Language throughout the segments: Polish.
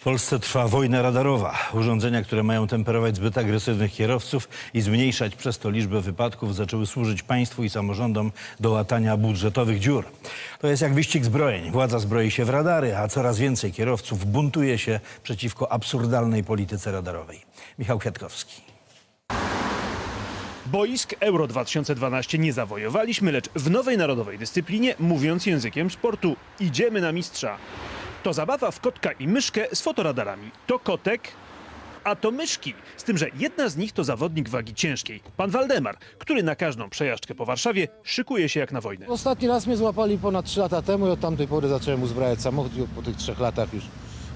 W Polsce trwa wojna radarowa. Urządzenia, które mają temperować zbyt agresywnych kierowców i zmniejszać przez to liczbę wypadków, zaczęły służyć państwu i samorządom do łatania budżetowych dziur. To jest jak wyścig zbrojeń. Władza zbroi się w radary, a coraz więcej kierowców buntuje się przeciwko absurdalnej polityce radarowej. Michał Kwiatkowski. Boisk Euro 2012 nie zawojowaliśmy, lecz w nowej narodowej dyscyplinie, mówiąc językiem sportu, idziemy na mistrza. To zabawa w kotka i myszkę z fotoradarami. To kotek, a to myszki. Z tym, że jedna z nich to zawodnik wagi ciężkiej, pan Waldemar, który na każdą przejażdżkę po Warszawie szykuje się jak na wojnę. Ostatni raz mnie złapali ponad 3 lata temu i od tamtej pory zacząłem uzbrajać samochód i po tych trzech latach już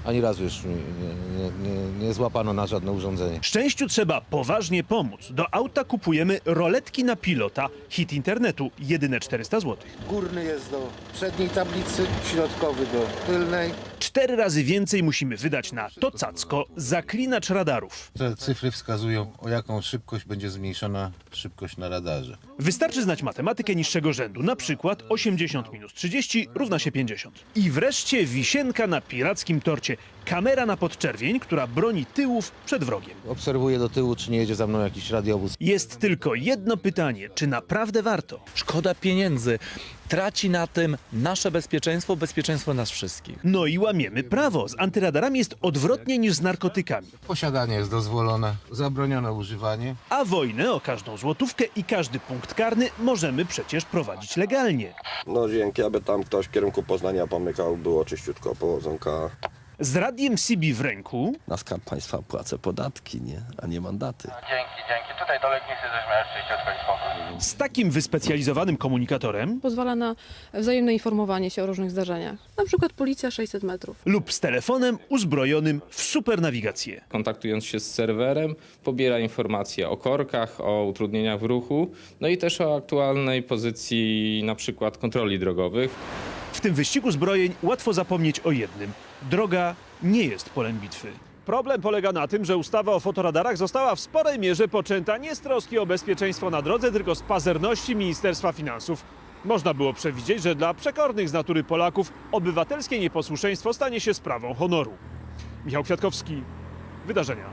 ani razu już nie, nie, nie, nie złapano na żadne urządzenie. Szczęściu trzeba poważnie pomóc. Do auta kupujemy roletki na pilota, hit internetu, jedyne 400 zł. Górny jest do przedniej tablicy, środkowy do tylnej. Cztery razy więcej musimy wydać na to cacko, zaklinacz radarów. Te cyfry wskazują o jaką szybkość będzie zmniejszona szybkość na radarze. Wystarczy znać matematykę niższego rzędu, na przykład 80 minus 30 równa się 50. I wreszcie wisienka na pirackim torcie. Kamera na podczerwień, która broni tyłów przed wrogiem. Obserwuję do tyłu, czy nie jedzie za mną jakiś radiowóz. Jest tylko jedno pytanie, czy naprawdę warto? Szkoda pieniędzy. Traci na tym nasze bezpieczeństwo, bezpieczeństwo nas wszystkich. No i łamiemy prawo. Z antyradarami jest odwrotnie niż z narkotykami. Posiadanie jest dozwolone, zabroniono używanie. A wojnę o każdą złotówkę i każdy punkt karny możemy przecież prowadzić legalnie. No dzięki, aby tam ktoś w kierunku Poznania pomykał, było czyściutko powodzonka. Z radiem CB w ręku Na skarb państwa płacę podatki, nie? a nie mandaty. Dzięki, dzięki. Tutaj do Legnicy miałeś przyjść odchodzić spokój. z takim wyspecjalizowanym komunikatorem Pozwala na wzajemne informowanie się o różnych zdarzeniach. Na przykład policja 600 metrów. lub z telefonem uzbrojonym w supernawigację. kontaktując się z serwerem, pobiera informacje o korkach, o utrudnieniach w ruchu, no i też o aktualnej pozycji na przykład kontroli drogowych. W tym wyścigu zbrojeń łatwo zapomnieć o jednym. Droga nie jest polem bitwy. Problem polega na tym, że ustawa o fotoradarach została w sporej mierze poczęta nie z troski o bezpieczeństwo na drodze, tylko z pazerności Ministerstwa Finansów. Można było przewidzieć, że dla przekornych z natury Polaków obywatelskie nieposłuszeństwo stanie się sprawą honoru. Michał Kwiatkowski, Wydarzenia.